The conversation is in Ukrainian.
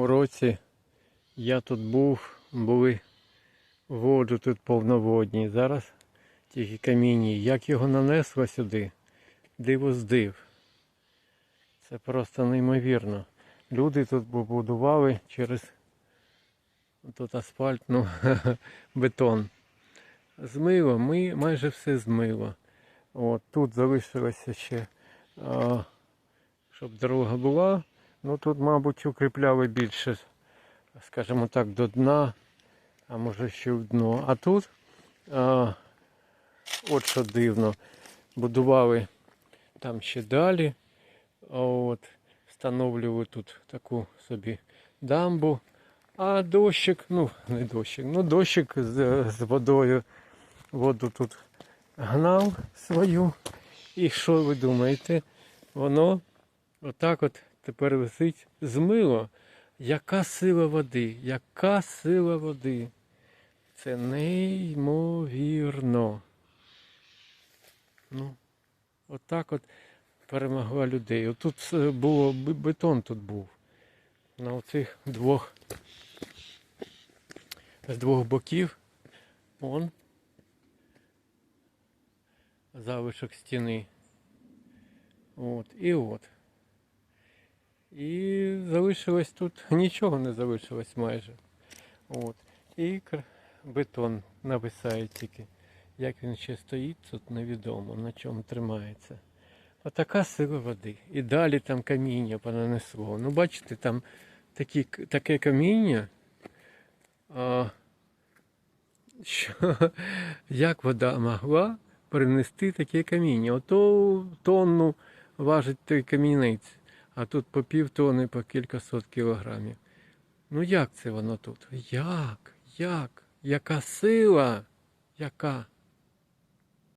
році я тут був, були воду тут повноводні. Зараз тільки камінні. Як його нанесло сюди, диво здив. Це просто неймовірно. Люди тут побудували через тут асфальт, бетон. Змило, ми майже все змило. От, тут залишилося ще, щоб дорога була. Ну тут, мабуть, укріпляли більше, скажімо так, до дна, а може ще в дно. А тут, а, от що дивно, будували там ще далі. От, встановлювали тут таку собі дамбу. А дощик, ну не дощик, ну дощик з, з водою воду тут гнав свою. І що ви думаєте? Воно отак от тепер висить змило. Яка сила води? Яка сила води? Це неймовірно. Ну, отак от перемогла людей. Отут е, було бетон тут був. На оцих двох з двох боків. Он залишок стіни. От, і от. І залишилось тут нічого не залишилось майже. От. І бетон нависає тільки. Як він ще стоїть, тут невідомо, на чому тримається. Отака сила води. І далі там каміння понанесло. Ну, бачите, там такі, таке каміння. А, що, як вода могла принести таке каміння? Ото тонну важить той камінець, а тут по пів тони, по кількасот кілограмів. Ну як це воно тут? Як? Як? Яка сила? Яка?